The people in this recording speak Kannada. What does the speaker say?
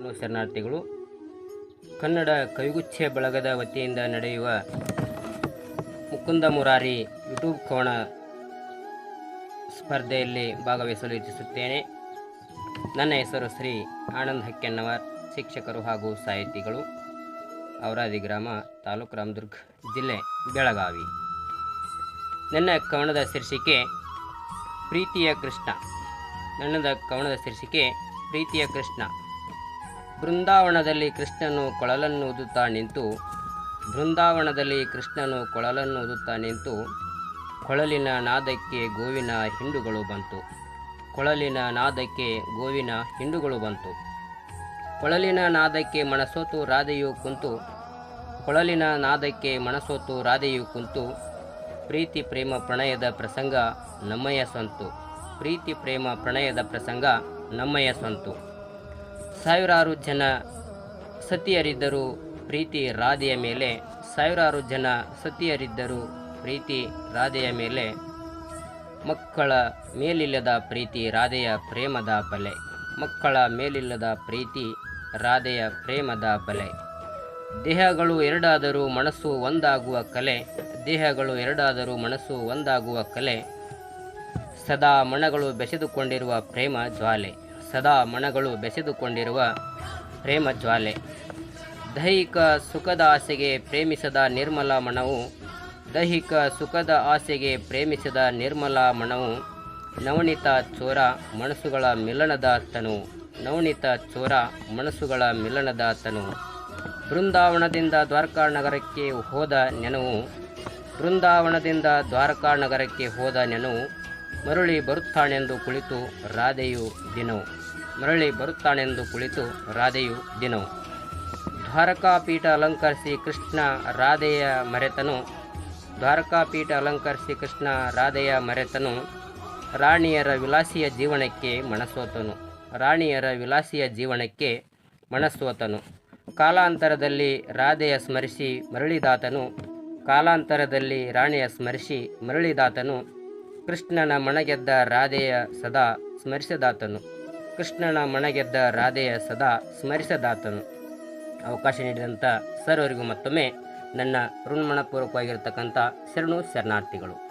ಶರಣು ಶರಣಾರ್ಥಿಗಳು. ಕನ್ನಡ ಕೈಗುಚ್ಛೆ ಬಳಗದ ವತಿಯಿಂದ ನಡೆಯುವ ಮುಕುಂದ ಮುರಾರಿ ಯೂಟ್ಯೂಬ್ ಕೋಣ ಸ್ಪರ್ಧೆಯಲ್ಲಿ ಭಾಗವಹಿಸಲು ಇಚ್ಛಿಸುತ್ತೇನೆ. ನನ್ನ ಹೆಸರು ಶ್ರೀ ಆನಂದ್ ಹಕ್ಕೆನ್ನವರ್, ಶಿಕ್ಷಕರು ಹಾಗೂ ಸಾಹಿತಿಗಳು, ಔರಾದಿ ಗ್ರಾಮ, ತಾಲೂಕು ರಾಮದುರ್ಗ್ ಜಿಲ್ಲೆ, ಬೆಳಗಾವಿ. ನನ್ನ ಕವನದ ಶೀರ್ಷಿಕೆ, ಪ್ರೀತಿಯ ಕೃಷ್ಣ. ನನ್ನದ ಕವನದ ಶೀರ್ಷಿಕೆ, ಪ್ರೀತಿಯ ಕೃಷ್ಣ. ಬೃಂದಾವನದಲ್ಲಿ ಕೃಷ್ಣನು ಕೊಳಲನ್ನು ಊದುತ್ತಾ ನಿಂತು, ಬೃಂದಾವನದಲ್ಲಿ ಕೃಷ್ಣನು ಕೊಳಲನ್ನು ಊದುತ್ತಾ ನಿಂತು, ಕೊಳಲಿನ ನಾದಕ್ಕೆ ಗೋವಿನ ಹಿಂಡುಗಳು ಬಂತು. ಕೊಳಲಿನ ನಾದಕ್ಕೆ ಗೋವಿನ ಹಿಂಡುಗಳು ಬಂತು. ಕೊಳಲಿನ ನಾದಕ್ಕೆ ಮನಸೋತು ರಾಧೆಯು ಕುಂತು, ಕೊಳಲಿನ ನಾದಕ್ಕೆ ಮನಸೋತು ರಾಧೆಯು ಕುಂತು, ಪ್ರೀತಿ ಪ್ರೇಮ ಪ್ರಣಯದ ಪ್ರಸಂಗ ನಮ್ಮಯ ಸ್ವಂತು ಪ್ರೀತಿ ಪ್ರೇಮ ಪ್ರಣಯದ ಪ್ರಸಂಗ ನಮ್ಮಯ ಸ್ವಂತು ಸಾವಿರಾರು ಜನ ಸತಿಯರಿದ್ದರು ಪ್ರೀತಿ ರಾಧೆಯ ಮೇಲೆ, ಸಾವಿರಾರು ಜನ ಸತಿಯರಿದ್ದರು ಪ್ರೀತಿ ರಾಧೆಯ ಮೇಲೆ, ಮಕ್ಕಳ ಮೇಲಿಲ್ಲದ ಪ್ರೀತಿ ರಾಧೆಯ ಪ್ರೇಮದ ಬಲೆ, ಮಕ್ಕಳ ಮೇಲಿಲ್ಲದ ಪ್ರೀತಿ ರಾಧೆಯ ಪ್ರೇಮದ ಬಲೆ. ದೇಹಗಳು ಎರಡಾದರೂ ಮನಸ್ಸು ಒಂದಾಗುವ ಕಲೆ, ದೇಹಗಳು ಎರಡಾದರೂ ಮನಸ್ಸು ಒಂದಾಗುವ ಕಲೆ. ಸದಾ ಮನಗಳು ಬೆಸೆದುಕೊಂಡಿರುವ ಪ್ರೇಮ ಜ್ವಾಲೆ. ಸದಾ ಮನಗಳು ಬೆಸೆದುಕೊಂಡಿರುವ ಪ್ರೇಮ ಜ್ವಾಲೆ. ದೈಹಿಕ ಸುಖದ ಆಸೆಗೆ ಪ್ರೇಮಿಸದ ನಿರ್ಮಲ ಮನವು, ದೈಹಿಕ ಸುಖದ ಆಸೆಗೆ ಪ್ರೇಮಿಸದ ನಿರ್ಮಲ ಮನವು, ನವನೀತ ಚೋರ ಮನಸ್ಸುಗಳ ಮಿಲನದ ತನು, ನವನಿತ ಚೋರ ಮನಸ್ಸುಗಳ ಮಿಲನದ ತನು. ಬೃಂದಾವನದಿಂದ ದ್ವಾರಕಾ ನಗರಕ್ಕೆ ಹೋದ ನೆನವು, ಬೃಂದಾವನದಿಂದ ದ್ವಾರಕಾ ನಗರಕ್ಕೆ ಹೋದ ನೆನವು, ಮರುಳಿ ಬರುತ್ತಾನೆಂದು ಕುಳಿತು ರಾಧೆಯು ದಿನವು. ಮರಳಿ ಬರುತ್ತಾನೆಂದು ಕುಳಿತು ರಾಧೆಯು ದಿನವು. ದ್ವಾರಕಾಪೀಠ ಅಲಂಕರಿಸಿ ಕೃಷ್ಣ ರಾಧೆಯ ಮರೆತನು. ದ್ವಾರಕಾಪೀಠ ಅಲಂಕರಿಸಿ ಕೃಷ್ಣ ರಾಧೆಯ ಮರೆತನು. ರಾಣಿಯರ ವಿಲಾಸಿಯ ಜೀವನಕ್ಕೆ ಮನಸೋತನು ರಾಣಿಯರ ವಿಲಾಸಿಯ ಜೀವನಕ್ಕೆ ಮನಸ್ಸೋತನು. ಕಾಲಾಂತರದಲ್ಲಿ ರಾಧೆಯ ಸ್ಮರಿಸಿ ಮರಳಿದಾತನು. ಕಾಲಾಂತರದಲ್ಲಿ ರಾಣಿಯ ಸ್ಮರಿಸಿ ಮರಳಿದಾತನು. ಕೃಷ್ಣನ ಮಣಗೆದ್ದ ರಾಧೆಯ ಸದಾ ಸ್ಮರಿಸದಾತನು. ಕೃಷ್ಣನ ಮಣಗೆದ್ದ ರಾಧೆಯ ಸದಾ ಸ್ಮರಿಸದಾತನು. ಅವಕಾಶ ನೀಡಿದಂಥ ಸರ್ವರಿಗೂ ಮತ್ತೊಮ್ಮೆ ನನ್ನ ಋಣ್ಮಣಪೂರ್ವಕವಾಗಿರತಕ್ಕಂಥ ಶರಣು ಶರಣಾರ್ಥಿಗಳು.